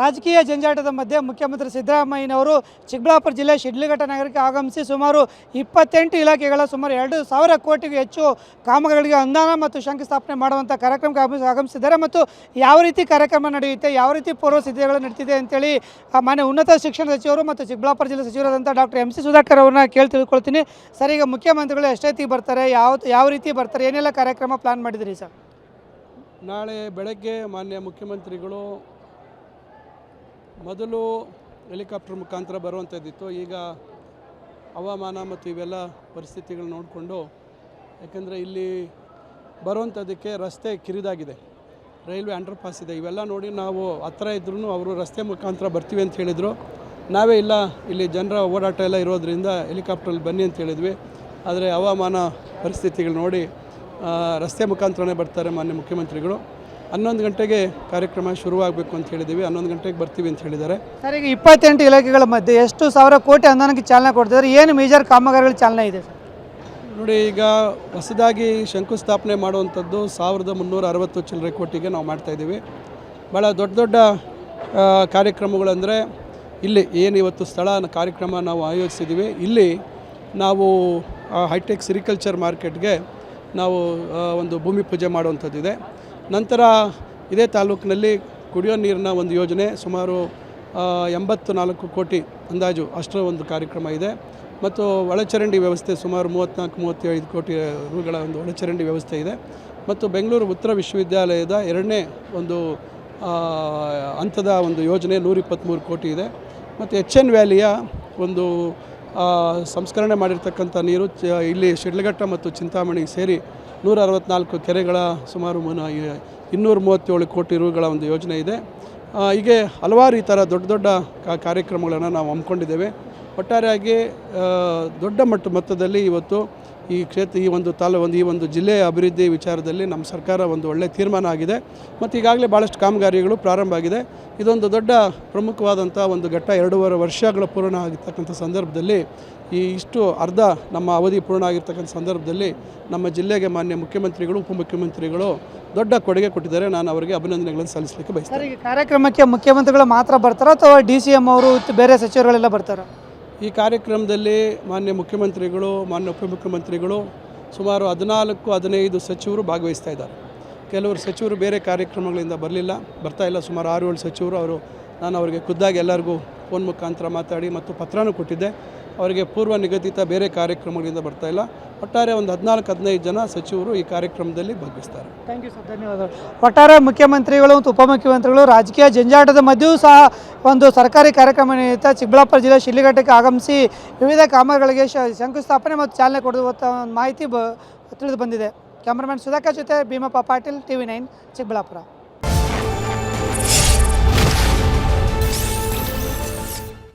ರಾಜಕೀಯ ಜಂಜಾಟದ ಮಧ್ಯೆ ಮುಖ್ಯಮಂತ್ರಿ ಸಿದ್ದರಾಮಯ್ಯನವರು ಚಿಕ್ಕಬಳ್ಳಾಪುರ ಜಿಲ್ಲೆ ಶಿಡ್ಲಘಟ್ಟ ನಗರಕ್ಕೆ ಆಗಮಿಸಿ ಸುಮಾರು ಇಪ್ಪತ್ತೆಂಟು ಇಲಾಖೆಗಳ ಸುಮಾರು ಎರಡು ಸಾವಿರ ಕೋಟಿಗೂ ಹೆಚ್ಚು ಕಾಮಗಾರಿಗಳಿಗೆ ಅನುದಾನ ಮತ್ತು ಶಂಕುಸ್ಥಾಪನೆ ಮಾಡುವಂಥ ಕಾರ್ಯಕ್ರಮಕ್ಕೆ ಆಗಮಿಸಿ ಆಗಮಿಸಿದ್ದಾರೆ ಮತ್ತು ಯಾವ ರೀತಿ ಕಾರ್ಯಕ್ರಮ ನಡೆಯುತ್ತೆ, ಯಾವ ರೀತಿ ಪೂರ್ವ ಸಿದ್ಧತೆಗಳು ನಡೀತಿದೆ ಅಂತೇಳಿ ಮಾನ್ಯ ಉನ್ನತ ಶಿಕ್ಷಣ ಸಚಿವರು ಮತ್ತು ಚಿಕ್ಕಬಳ್ಳಾಪುರ ಜಿಲ್ಲೆ ಸಚಿವರಾದಂಥ ಡಾಕ್ಟರ್ ಎಂ ಸಿ ಸುಧಾಕರ್ ಅವ್ರನ್ನ ಕೇಳಿ ತಿಳ್ಕೊಳ್ತೀನಿ. ಸರ್, ಈಗ ಮುಖ್ಯಮಂತ್ರಿಗಳು ಎಷ್ಟೊತ್ತಿಗೆ ಬರ್ತಾರೆ, ಯಾವ ಯಾವ ರೀತಿ ಬರ್ತಾರೆ, ಏನೆಲ್ಲ ಕಾರ್ಯಕ್ರಮ ಪ್ಲಾನ್ ಮಾಡಿದಿರಿ ಸರ್? ನಾಳೆ ಬೆಳಗ್ಗೆ ಮಾನ್ಯ ಮುಖ್ಯಮಂತ್ರಿಗಳು ಮೊದಲು ಹೆಲಿಕಾಪ್ಟರ್ ಮುಖಾಂತರ ಬರುವಂಥದ್ದಿತ್ತು. ಈಗ ಹವಾಮಾನ ಮತ್ತು ಇವೆಲ್ಲ ಪರಿಸ್ಥಿತಿಗಳು ನೋಡಿಕೊಂಡು, ಯಾಕೆಂದರೆ ಇಲ್ಲಿ ಬರುವಂಥದ್ದಕ್ಕೆ ರಸ್ತೆ ಕಿರಿದಾಗಿದೆ. ರೈಲ್ವೆ ಅಂಡರ್ ಪಾಸ್ ಇದೆ. ಇವೆಲ್ಲ ನೋಡಿ ನಾವು ಹತ್ರ ಇದ್ರೂ ಅವರು ರಸ್ತೆ ಮುಖಾಂತರ ಬರ್ತೀವಿ ಅಂತ ಹೇಳಿದರು. ನಾವೇ ಇಲ್ಲ, ಇಲ್ಲಿ ಜನರ ಓಡಾಟ ಎಲ್ಲ ಇರೋದರಿಂದ ಹೆಲಿಕಾಪ್ಟ್ರಲ್ಲಿ ಬನ್ನಿ ಅಂತ ಹೇಳಿದ್ವಿ. ಆದರೆ ಹವಾಮಾನ ಪರಿಸ್ಥಿತಿಗಳು ನೋಡಿ ರಸ್ತೆ ಮುಖಾಂತರನೇ ಬರ್ತಾರೆ ಮಾನ್ಯ ಮುಖ್ಯಮಂತ್ರಿಗಳು. ಹನ್ನೊಂದು ಗಂಟೆಗೆ ಕಾರ್ಯಕ್ರಮ ಶುರುವಾಗಬೇಕು ಅಂತ ಹೇಳಿದ್ದೀವಿ. ಹನ್ನೊಂದು ಗಂಟೆಗೆ ಬರ್ತೀವಿ ಅಂತ ಹೇಳಿದ್ದಾರೆ. ಸರ್ ಈಗ ಇಪ್ಪತ್ತೆಂಟು ಇಲಾಖೆಗಳ ಮಧ್ಯೆ ಎಷ್ಟು ಸಾವಿರ ಕೋಟಿ ಅನುದಾನಕ್ಕೆ ಚಾಲನೆ ಕೊಡ್ತಿದ್ದಾರೆ? ಏನು ಮೇಜರ್ ಕಾಮಗಾರಿಗಳ ಚಾಲನೆ ಇದೆ ಸರ್? ನೋಡಿ ಈಗ ಹೊಸದಾಗಿ ಶಂಕುಸ್ಥಾಪನೆ ಮಾಡುವಂಥದ್ದು ಸಾವಿರದ ಮುನ್ನೂರ ಅರವತ್ತು ಚಿಲ್ಲರೆ ಕೋಟಿಗೆ ನಾವು ಮಾಡ್ತಾಯಿದ್ದೀವಿ ಭಾಳ ದೊಡ್ಡ ದೊಡ್ಡ ಕಾರ್ಯಕ್ರಮಗಳಂದರೆ ಇಲ್ಲಿ ಏನು ಇವತ್ತು ಸ್ಥಳ ಕಾರ್ಯಕ್ರಮ ನಾವು ಆಯೋಜಿಸಿದ್ದೀವಿ. ಇಲ್ಲಿ ನಾವು ಹೈಟೆಕ್ ಸಿರಿಕಲ್ಚರ್ ಮಾರ್ಕೆಟ್ಗೆ ನಾವು ಒಂದು ಭೂಮಿ ಪೂಜೆ ಮಾಡುವಂಥದ್ದಿದೆ. ನಂತರ ಇದೇ ತಾಲೂಕಿನಲ್ಲಿ ಕುಡಿಯೋ ನೀರಿನ ಒಂದು ಯೋಜನೆ ಸುಮಾರು ಎಂಬತ್ತು ನಾಲ್ಕು ಕೋಟಿ ಅಂದಾಜು ಅಷ್ಟರ ಒಂದು ಕಾರ್ಯಕ್ರಮ ಇದೆ. ಮತ್ತು ಒಳಚರಂಡಿ ವ್ಯವಸ್ಥೆ ಸುಮಾರು ಮೂವತ್ತ್ನಾಲ್ಕು ಮೂವತ್ತೈದು ಕೋಟಿ ರೂಗಳ ಒಂದು ಒಳಚರಂಡಿ ವ್ಯವಸ್ಥೆ ಇದೆ. ಮತ್ತು ಬೆಂಗಳೂರು ಉತ್ತರ ವಿಶ್ವವಿದ್ಯಾಲಯದ ಎರಡನೇ ಒಂದು ಹಂತದ ಒಂದು ಯೋಜನೆ ನೂರಿಪ್ಪತ್ತ್ಮೂರು ಕೋಟಿ ಇದೆ. ಮತ್ತು ಎಚ್ ಎನ್ ವ್ಯಾಲಿಯ ಒಂದು ಸಂಸ್ಕರಣೆ ಮಾಡಿರ್ತಕ್ಕಂಥ ನೀರು ಚ- ಇಲ್ಲಿ ಶಿಡ್ಲಘಟ್ಟ ಮತ್ತು ಚಿಂತಾಮಣಿ ಸೇರಿ ನೂರ ಅರವತ್ತ್ನಾಲ್ಕು ಕೆರೆಗಳ ಸುಮಾರು ಇನ್ನೂರ ಮೂವತ್ತೇಳು ಕೋಟಿ ರೂಗಳ ಒಂದು ಯೋಜನೆ ಇದೆ. ಹೀಗೆ ಹಲವಾರು ಈ ಥರ ದೊಡ್ಡ ದೊಡ್ಡ ಕಾರ್ಯಕ್ರಮಗಳನ್ನು ನಾವು ಹಮ್ಮಿಕೊಂಡಿದ್ದೇವೆ. ಒಟ್ಟಾರೆಯಾಗಿ ದೊಡ್ಡ ಮಟ್ಟ ಮೊತ್ತದಲ್ಲಿ ಇವತ್ತು ಈ ಕ್ಷೇತ್ರ, ಈ ಒಂದು ತಾಲೂ ಒಂದು ಈ ಒಂದು ಜಿಲ್ಲೆಯ ಅಭಿವೃದ್ಧಿ ವಿಚಾರದಲ್ಲಿ ನಮ್ಮ ಸರ್ಕಾರ ಒಂದು ಒಳ್ಳೆಯ ತೀರ್ಮಾನ ಆಗಿದೆ. ಮತ್ತು ಈಗಾಗಲೇ ಭಾಳಷ್ಟು ಕಾಮಗಾರಿಗಳು ಪ್ರಾರಂಭ ಆಗಿದೆ. ಇದೊಂದು ದೊಡ್ಡ ಪ್ರಮುಖವಾದಂಥ ಒಂದು ಘಟ್ಟ ಎರಡೂವರೆ ವರ್ಷಗಳ ಪೂರ್ಣ ಆಗಿರ್ತಕ್ಕಂಥ ಸಂದರ್ಭದಲ್ಲಿ ಈ ಇಷ್ಟು ಅರ್ಧ ನಮ್ಮ ಅವಧಿ ಪೂರ್ಣ ಆಗಿರ್ತಕ್ಕಂಥ ಸಂದರ್ಭದಲ್ಲಿ ನಮ್ಮ ಜಿಲ್ಲೆಗೆ ಮಾನ್ಯ ಮುಖ್ಯಮಂತ್ರಿಗಳು, ಉಪಮುಖ್ಯಮಂತ್ರಿಗಳು ದೊಡ್ಡ ಕೊಡುಗೆ ಕೊಟ್ಟಿದ್ದಾರೆ. ನಾನು ಅವರಿಗೆ ಅಭಿನಂದನೆಗಳನ್ನು ಸಲ್ಲಿಸಲಿಕ್ಕೆ ಬಯಸ್ತೇನೆ. ಕಾರ್ಯಕ್ರಮಕ್ಕೆ ಮುಖ್ಯಮಂತ್ರಿಗಳು ಮಾತ್ರ ಬರ್ತಾರಾ ಅಥವಾ ಡಿ ಸಿ ಎಂ ಅವರು ಬೇರೆ ಸಚಿವರುಗಳೆಲ್ಲ ಬರ್ತಾರಾ? ಈ ಕಾರ್ಯಕ್ರಮದಲ್ಲಿ ಮಾನ್ಯ ಮುಖ್ಯಮಂತ್ರಿಗಳು, ಮಾನ್ಯ ಉಪಮುಖ್ಯಮಂತ್ರಿಗಳು ಸುಮಾರು ಹದಿನಾಲ್ಕು, ಹದಿನೈದು ಸಚಿವರು ಭಾಗವಹಿಸ್ತಾ ಇದ್ದಾರೆ. ಕೆಲವರು ಸಚಿವರು ಬೇರೆ ಕಾರ್ಯಕ್ರಮಗಳಿಂದ ಬರಲಿಲ್ಲ. ಬರ್ತಾ ಇಲ್ಲ. ಸುಮಾರು ಆರು, ಏಳು ಸಚಿವರು ಅವರು ನಾನು ಅವರಿಗೆ ಖುದ್ದಾಗಿ ಎಲ್ಲರಿಗೂ ಫೋನ್ ಮುಖಾಂತರ ಮಾತಾಡಿ ಮತ್ತು ಪತ್ರನೂ ಕೊಟ್ಟಿದ್ದೆ. ಅವರಿಗೆ ಪೂರ್ವ ನಿಗದಿತ ಬೇರೆ ಕಾರ್ಯಕ್ರಮಗಳಿಂದ ಬರ್ತಾ ಇಲ್ಲ. ಒಟ್ಟಾರೆ ಒಂದು ಹದಿನಾಲ್ಕು, ಹದಿನೈದು ಜನ ಸಚಿವರು ಈ ಕಾರ್ಯಕ್ರಮದಲ್ಲಿ ಭಾಗಿಸ್ತಾರೆ ಥ್ಯಾಂಕ್ ಯು ಸರ್ ಧನ್ಯವಾದಗಳು. ಒಟ್ಟಾರೆ ಮುಖ್ಯಮಂತ್ರಿಗಳು ಮತ್ತು ಉಪಮುಖ್ಯಮಂತ್ರಿಗಳು ರಾಜಕೀಯ ಜಂಜಾಟದ ಮಧ್ಯೆಯೂ ಸಹ ಒಂದು ಸರ್ಕಾರಿ ಕಾರ್ಯಕ್ರಮ ನಿಮಿತ್ತ ಚಿಕ್ಕಬಳ್ಳಾಪುರ ಜಿಲ್ಲೆ ಶಿಲ್ಲಿಘಟ್ಟಕ್ಕೆ ಆಗಮಿಸಿ ವಿವಿಧ ಕಾಮಗಳಿಗೆ ಶಂಕುಸ್ಥಾಪನೆ ಮತ್ತು ಚಾಲನೆ ಕೊಡುವಂಥ ಮಾಹಿತಿ ಬ ತಿಳಿದು ಬಂದಿದೆ. ಕ್ಯಾಮ್ರಾಮನ್ ಸುಧಾಕರ್ ಜೊತೆ Bheemappa Patil T V nine, Chikkaballapur.